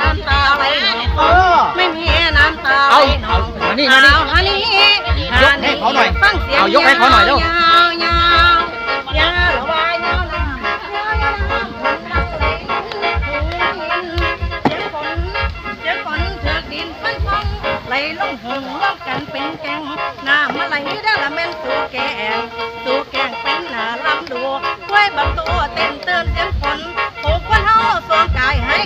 น้ำตาไหลเออไม่มีน้ำตาไหลหนองมานี่มานี่ฮันนี้ยกให้เขาหน่อยฟังเสียงายกให้เขาหน่อยเร็วไหลลงหงลงกันเป็นแกงน้ำมาไหได้ละเม่นสู่แกงสู่แกงเป็นหน้าลำดูกล้วยบักตัวเต้นเตือเต็มฝนปลูกนเฮาสวงกายให้